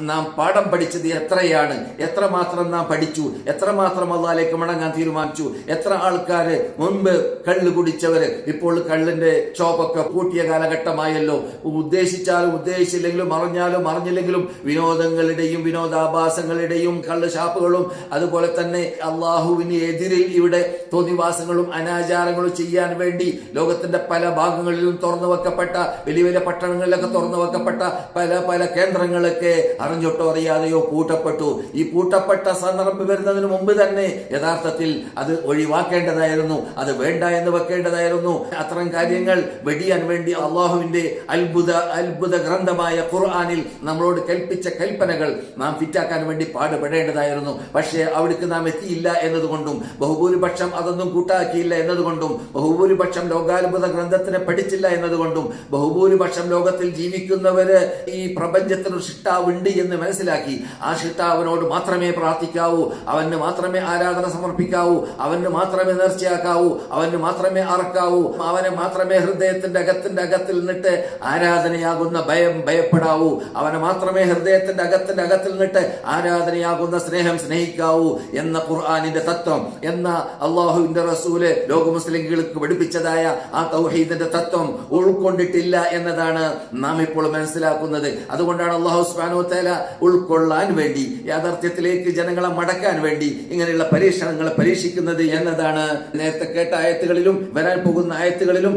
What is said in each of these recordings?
നാം പാഠം പഠിച്ചത് എത്രയാണ്? എത്രമാത്രം നാം പഠിച്ചു? എത്രമാത്രം അള്ളാലേക്ക് മടങ്ങാൻ തീരുമാനിച്ചു? എത്ര ആൾക്കാർ മുൻപ് കള്ള് കുടിച്ചവർ ഇപ്പോൾ കള്ളിന്റെ ഷോപ്പൊക്കെ പൂട്ടിയ കാലഘട്ടമായല്ലോ. ഉദ്ദേശിച്ചാലും ഉദ്ദേശിച്ചില്ലെങ്കിലും അറിഞ്ഞാലും അറിഞ്ഞില്ലെങ്കിലും വിനോദങ്ങളുടെയും വിനോദാഭാസങ്ങളുടെയും കള്ള് ഷാപ്പുകളും അതുപോലെ തന്നെ അള്ളാഹുവിന് എതിരിൽ ഇവിടെ തോന്നിവാസങ്ങളും അനാചാരങ്ങളും ചെയ്യാൻ വേണ്ടി ലോകത്തിന്റെ പല ഭാഗങ്ങളിലും തുറന്നു വെക്കപ്പെട്ട വലിയ വലിയ പട്ടണങ്ങളിലൊക്കെ തുറന്നു വെക്കപ്പെട്ട പല പല കേന്ദ്രങ്ങളൊക്കെ അറിഞ്ഞിട്ടോ അറിയാതെയോ പൂട്ടപ്പെട്ടു. ഈ പൂട്ടപ്പെട്ട സന്ദർഭം വരുന്നതിന് മുമ്പ് തന്നെ യഥാർത്ഥത്തിൽ അത് ഒഴിവാക്കേണ്ടതായിരുന്നു. അത് വേണ്ട എന്ന് വെക്കേണ്ടതായിരുന്നു. അത്തരം കാര്യങ്ങൾ വെടിയാൻ വേണ്ടി അള്ളാഹുവിന്റെ അത്ഭുത അത്ഭുത ഗ്രന്ഥമായ ഖുർആാനിൽ നമ്മളോട് കൽപ്പിച്ച കൽപ്പനകൾ നാം ഫിറ്റാക്കാൻ വേണ്ടി പാടുപെടേണ്ടതായിരുന്നു. പക്ഷേ അവിടേക്ക് നാം എത്തിയില്ല എന്നതുകൊണ്ടും ബഹുഭൂരിപക്ഷം അതൊന്നും കൂട്ടാക്കിയില്ല എന്നതുകൊണ്ടും ബഹുഭൂരിപക്ഷം ലോകാത്ഭുത ഗ്രന്ഥത്തിനെ പഠിച്ചില്ല എന്നതുകൊണ്ടും ബഹുഭൂരിപക്ഷം ലോകത്തിൽ ജീവിക്കുന്നവര് ഈ പ്രപഞ്ചത്തിന് ഒരു ഷിട്ടാവുണ്ട് എന്ന് മനസ്സിലാക്കി. ആ അവനോട് മാത്രമേ പ്രാർത്ഥിക്കാവൂ. അവന് മാത്രമേ ആരാധന സമർപ്പിക്കാവൂ. അവന് മാത്രമേ നേർച്ചയാക്കാവൂ. അവന് മാത്രമേ അറക്കാവൂ. അവനെ മാത്രമേ ഹൃദയത്തിന്റെ അകത്തിന്റെ അകത്തിൽ നിന്നിട്ട് ആരാധനയാകുന്ന ഭയം ഭയപ്പെടാവൂ. അവനെ മാത്രമേ ഹൃദയത്തിന്റെ അകത്തിന്റെ അകത്തിൽ നിന്നിട്ട് ആരാധനയാകുന്ന സ്നേഹം സ്നേഹിക്കാവൂ എന്ന ഖുർആാനിന്റെ തത്വം. എന്ന അള്ളാഹുവിന്റെ റസൂൽ ലോക മുസ്ലിങ്ങൾക്ക് പഠിപ്പിച്ചതായ ആ തൗഹീദിന്റെ തത്വം ഉൾക്കൊണ്ടിട്ടില്ല എന്നതാണ് നാം ഇപ്പോൾ മനസ്സിലാക്കുന്നത്. അതുകൊണ്ടാണ് അള്ളാഹു സുബ്ഹാനഹു തആല ഉൾക്കൊള്ളാൻ വേണ്ടി യാഥാർത്ഥ്യത്തിലേക്ക് ജനങ്ങളെ മടക്കാൻ വേണ്ടി ഇങ്ങനെയുള്ള പരീക്ഷണങ്ങളെ പരീക്ഷിക്കുന്നത് എന്നതാണ്. നേരത്തെ കേട്ട ആയത്തുകളിലും വരാൻ പോകുന്ന ആയത്തുകളിലും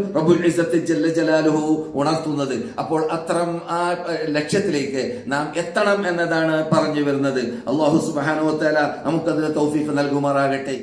ഇസ്സത്ത് ജല്ല ജലാലുഹു ഉണർത്തുന്നത്. അപ്പോൾ അത്തരം ആ ലക്ഷ്യത്തിലേക്ക് നാം എത്തണം എന്നതാണ് പറഞ്ഞു വരുന്നത്. അള്ളാഹു സുബ്ഹാനഹു തആല നമുക്കതിന് തൗഫീഖ് നൽകുമാറാകട്ടെ.